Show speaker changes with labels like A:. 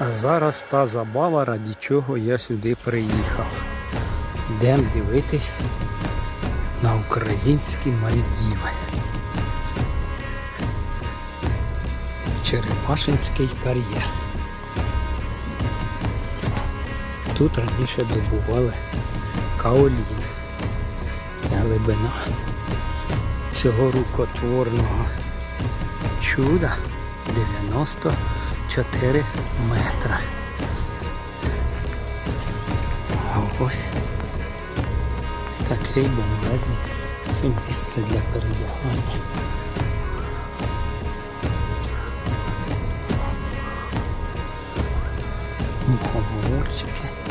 A: А зараз та забава, раді чого я сюди приїхав. Йдемо дивитись на українські Мальдіви. Черепашинський кар'єр. Тут раніше добували каолін. Глибина цього рукотворного чуда 94 метра. А ось такий бомбезний місце для передягання. Мухоморчики.